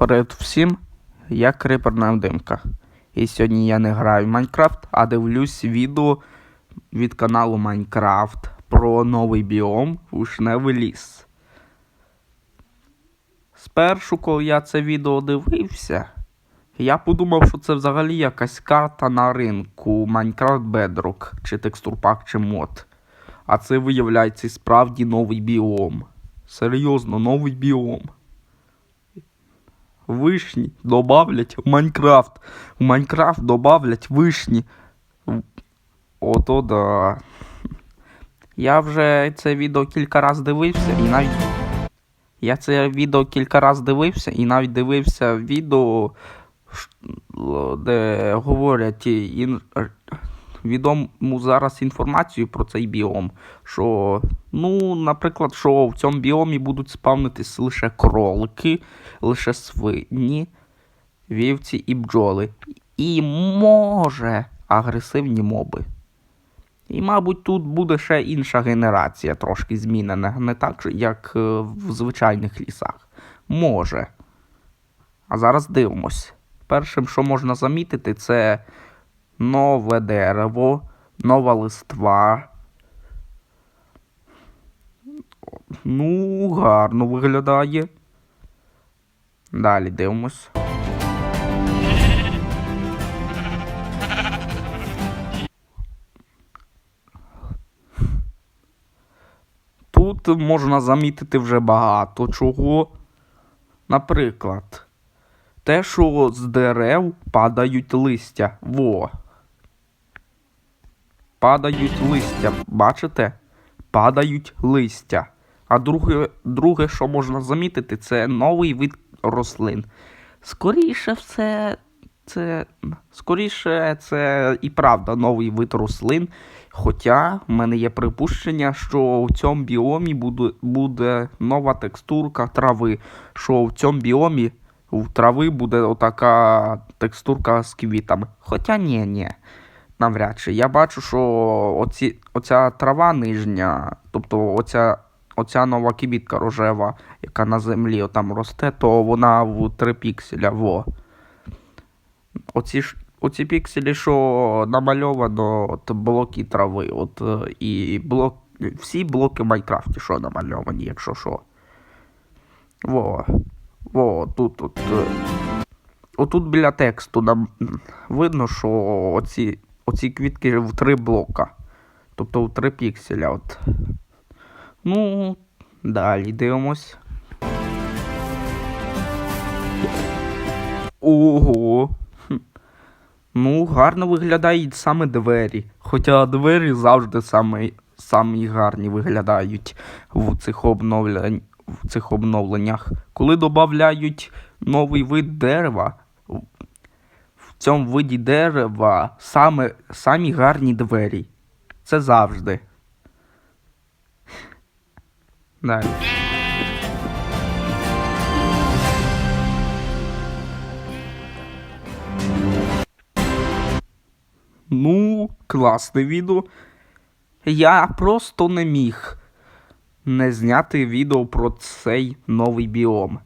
Перед всім, я криперна димка. І сьогодні я не граю в Майнкрафт, а дивлюсь відео від каналу Майнкрафт про новий біом Вишневий ліс. Спершу, коли я це відео дивився, я подумав, що це взагалі якась карта на ринку Minecraft Bedrock, чи текстурпак, чи мод. А це виявляється справді новий біом. Серйозно, новий біом. Вишні добавлять в Майнкрафт. В Майнкрафт добавлять вишні. Ото да. Я вже це відео кілька раз дивився і навіть. Я це відео кілька раз дивився і навіть дивився відео, де говорять ін... відому зараз інформацію про цей біом. Що, ну, наприклад, що в цьому біомі будуть спавнитись лише кролики, лише свині, вівці і бджоли. І може агресивні моби. І, мабуть, тут буде ще інша генерація, трошки змінена, не так, як е, в звичайних лісах. Може. А зараз дивимось. Першим, що можна замітити, це нове дерево, нова листва. Ну, гарно виглядає. Далі дивимось. Тут можна замітити вже багато чого. Наприклад, те, що з дерев падають листя. Во. Падають листя, бачите? Падають листя. А друге, друге, що можна замітити, це новий вид рослин. Скоріше все, це. Скоріше, це і правда новий вид рослин. Хоча в мене є припущення, що в цьому біомі буде, буде нова текстурка трави. Що в цьому біомі в трави буде отака текстурка з квітами. Хоча ні, ні. Навряд чи. Я бачу, що оці, оця трава нижня, тобто оця, оця нова квітка рожева, яка на землі там росте, то вона в 3 пікселя. Во. Оці, оці пікселі, що намальовано, от блоки трави. От, е, і блок, всі блоки в Майнкрафті, що намальовані, якщо що. Во. Во, тут, тут. е, Отут біля тексту нам видно, що оці, оці квітки в три блока. Тобто в три пікселя. От. Ну, далі дивимось. Ого. Ну, гарно виглядають саме двері. Хоча двері завжди самі, самі гарні виглядають в цих, обновлень, в цих обновленнях. Коли додають новий вид дерева, в цьому виді дерева саме, самі гарні двері. Це завжди. Далі. Ну, класне відео. Я просто не міг не зняти відео про цей новий біом.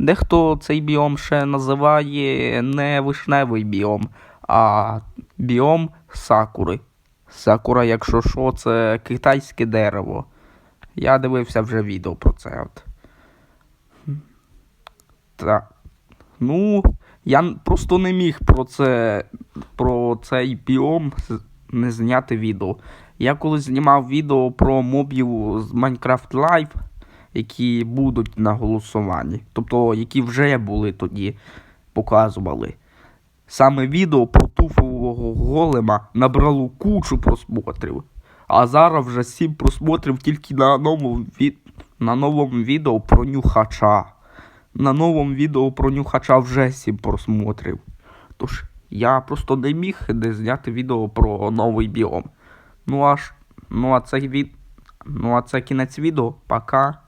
Дехто цей біом ще називає не вишневий біом, а біом сакури. Сакура, якщо що, це китайське дерево. Я дивився вже відео про це. От. Так. Ну, я просто не міг про це про цей біом не зняти відео. Я коли знімав відео про мобів з Minecraft Live, які будуть на голосуванні, тобто які вже були тоді, показували. Саме відео про туфового голема набрало кучу просмотрів. А зараз вже 7 просмотрів тільки на новому, від... на новому відео про нюхача. На новому відео про нюхача вже 7 просмотрів. Тож я просто не міг не зняти відео про новий біом. Ну аж. Ну а це від. Ну а це кінець відео. Пока.